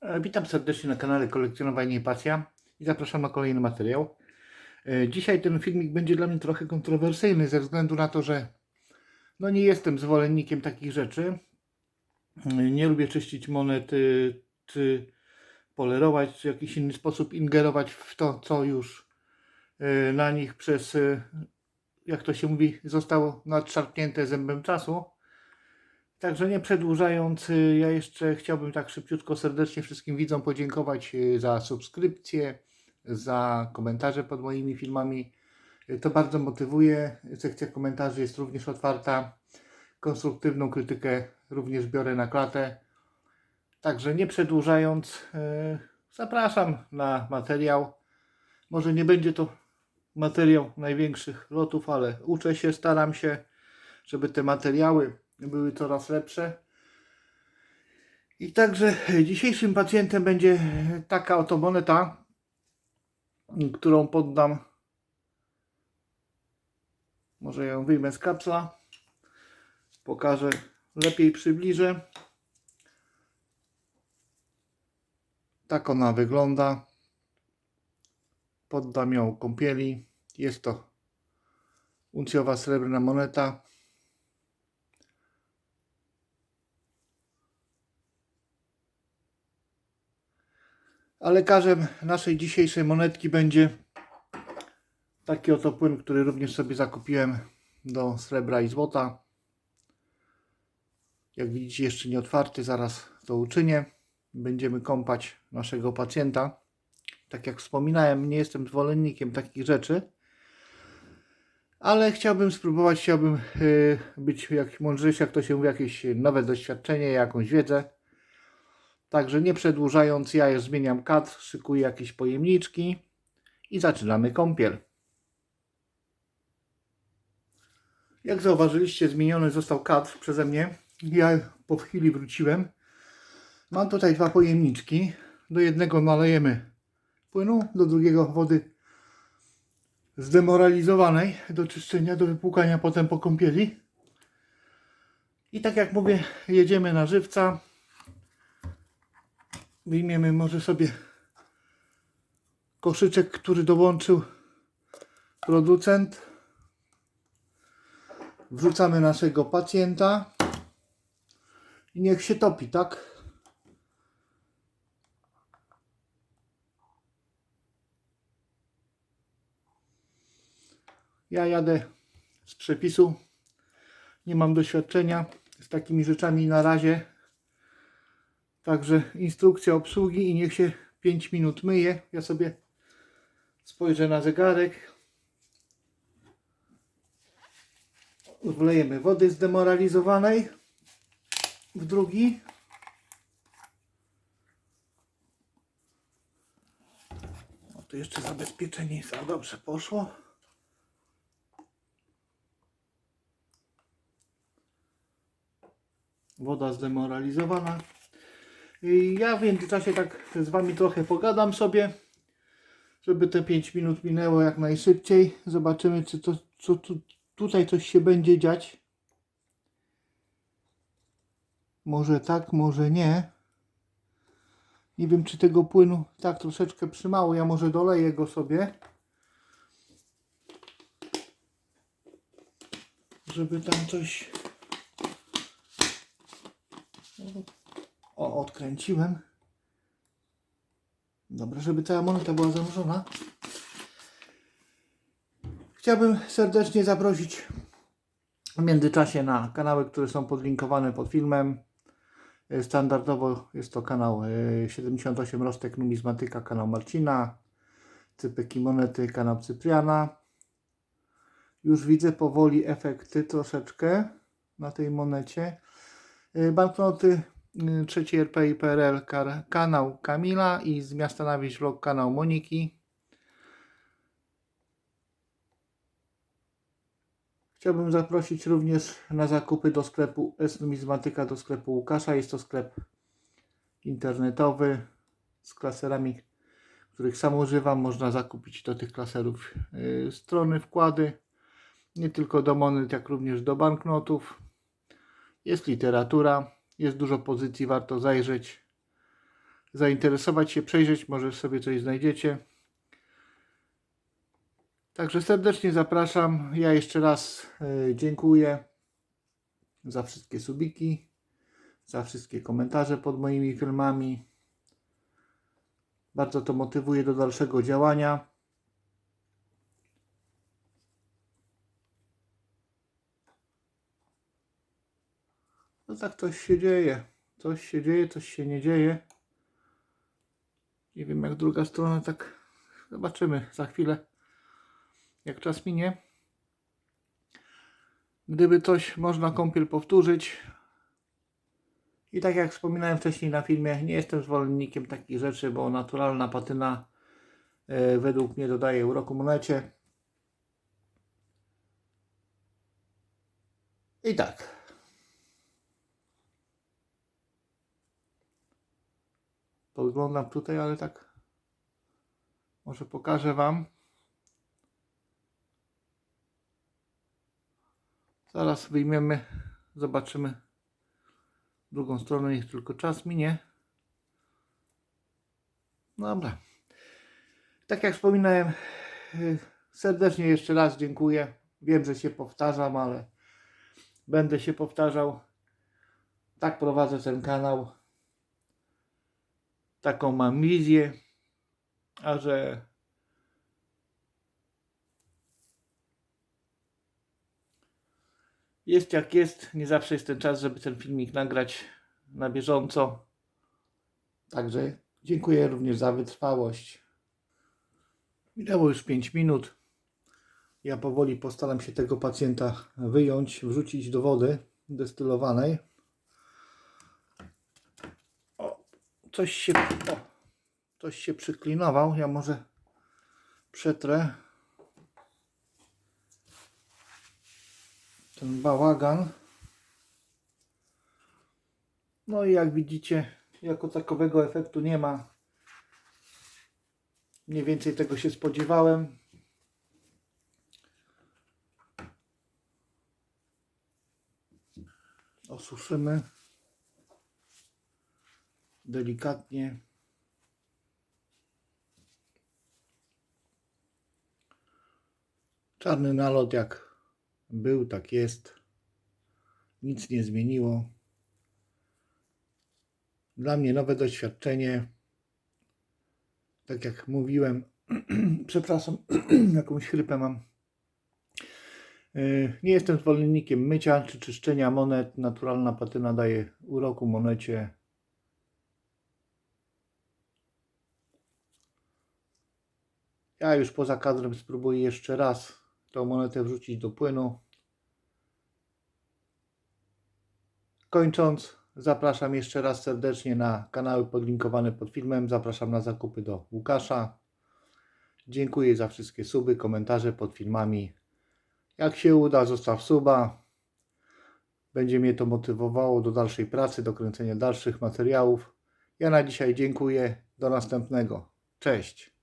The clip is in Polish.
E, Witam serdecznie na kanale Kolekcjonowanie i Pasja i zapraszam na kolejny materiał. E, Dzisiaj ten filmik będzie dla mnie trochę kontrowersyjny ze względu na to, że no nie jestem zwolennikiem takich rzeczy. E, Nie lubię czyścić monety, czy polerować, czy w jakiś inny sposób ingerować w to, co już na nich przez, jak to się mówi, zostało nadszarpnięte zębem czasu. Także nie przedłużając, y, ja jeszcze chciałbym tak szybciutko serdecznie wszystkim widzom podziękować y, za subskrypcję, za komentarze pod moimi filmami. Y, To bardzo motywuje. Sekcja komentarzy jest również otwarta. Konstruktywną krytykę również biorę na klatę. Także nie przedłużając, zapraszam na materiał. Może nie będzie to materiał największych lotów, ale uczę się, staram się, żeby te materiały były coraz lepsze. I także dzisiejszym pacjentem będzie taka oto moneta, którą poddam. Może ją wyjmę z kapsla. Pokażę, lepiej przybliżę. Tak ona wygląda. Poddam ją kąpieli. Jest to uncjowa srebrna moneta. A lekarzem naszej dzisiejszej monetki będzie taki oto płyn, który również sobie zakupiłem do srebra i złota. Jak widzicie jeszcze nie otwarty, zaraz to uczynię. Będziemy kąpać naszego pacjenta. Tak jak wspominałem, nie jestem zwolennikiem takich rzeczy. Ale chciałbym spróbować, chciałbym yy, być jak mądrzejszy, jak to się mówi, jakieś nowe doświadczenie, jakąś wiedzę. Także nie przedłużając, ja już zmieniam kadr, szykuję jakieś pojemniczki i zaczynamy kąpiel. Jak zauważyliście, zmieniony został kadr przeze mnie. Ja po chwili wróciłem. Mam tutaj dwa pojemniczki. Do jednego nalejemy płynu, do drugiego wody zdemoralizowanej do czyszczenia, do wypłukania potem po kąpieli. I tak jak mówię, jedziemy na żywca. Wyjmiemy może sobie koszyczek, który dołączył producent. Wrzucamy naszego pacjenta i niech się topi, tak? Ja jadę z przepisu. Nie mam doświadczenia z takimi rzeczami na razie. Także instrukcja obsługi i niech się 5 minut myje. Ja sobie spojrzę na zegarek. Wlejemy wody zdemoralizowanej w drugi. O, tu jeszcze zabezpieczenie jest, a dobrze poszło. Woda zdemoralizowana. Ja w międzyczasie tak z Wami trochę pogadam sobie, żeby te 5 minut minęło jak najszybciej. Zobaczymy, czy to, co tu, tutaj coś się będzie dziać. Może tak, może nie. Nie wiem, czy tego płynu tak troszeczkę przymało. Ja może doleję go sobie. Żeby tam coś... O, odkręciłem. Dobra, żeby cała moneta była zanurzona. Chciałbym serdecznie zaprosić w międzyczasie na kanały, które są podlinkowane pod filmem. E, Standardowo jest to kanał e, 78 Rostek Numizmatyka, kanał Marcina, Cypyki Monety, kanał Cypriana. Już widzę powoli efekty troszeczkę na tej monecie. E, Banknoty trzeci RP i PRL kanał Kamila i z miasta na wieś vlog kanał Moniki. Chciałbym zaprosić również na zakupy do sklepu S-Numizmatyka, do sklepu Łukasza. Jest to sklep internetowy z klaserami, których sam używam. Można zakupić do tych klaserów y, strony, wkłady. Nie tylko do monet, jak również do banknotów. Jest literatura, jest dużo pozycji, warto zajrzeć. zainteresować się, przejrzeć, może sobie coś znajdziecie. Także serdecznie zapraszam. Ja jeszcze raz e, dziękuję za wszystkie subiki, za wszystkie komentarze pod moimi filmami. Bardzo to motywuje do dalszego działania. No tak coś się dzieje. Coś się dzieje, coś się nie dzieje. Nie wiem jak druga strona, tak zobaczymy za chwilę, jak czas minie. Gdyby coś można kąpiel powtórzyć. I tak jak wspominałem wcześniej na filmie, nie jestem zwolennikiem takich rzeczy, bo naturalna patyna e, według mnie dodaje uroku monecie. I tak. Podglądam tutaj, ale tak może pokażę Wam. Zaraz wyjmiemy, zobaczymy drugą stronę, niech tylko czas minie. Dobra. Tak jak wspominałem, y, serdecznie jeszcze raz dziękuję. Wiem, że się powtarzam, ale będę się powtarzał. Tak prowadzę ten kanał. Taką mam wizję, a że jest jak jest, nie zawsze jest ten czas, żeby ten filmik nagrać na bieżąco. Także dziękuję również za wytrwałość. Minęło już 5 minut. Ja powoli postaram się tego pacjenta wyjąć, wrzucić do wody destylowanej. O, coś się, o, coś się przyklinował. Ja może przetrę ten bałagan. No i jak widzicie, jako takowego efektu nie ma. Mniej więcej tego się spodziewałem. Osuszymy delikatnie. Czarny nalot jak był, tak jest. Nic nie zmieniło. Dla mnie nowe doświadczenie. Tak jak mówiłem, przepraszam, jakąś chrypę mam. Yy, Nie jestem zwolennikiem mycia czy czyszczenia monet. Naturalna patyna daje uroku monecie. Ja już poza kadrem spróbuję jeszcze raz tą monetę wrzucić do płynu. Kończąc, zapraszam jeszcze raz serdecznie na kanały podlinkowane pod filmem. Zapraszam na zakupy do Łukasza. Dziękuję za wszystkie suby, komentarze pod filmami. Jak się uda, zostaw suba. Będzie mnie to motywowało do dalszej pracy, do kręcenia dalszych materiałów. Ja na dzisiaj dziękuję. Do następnego. Cześć.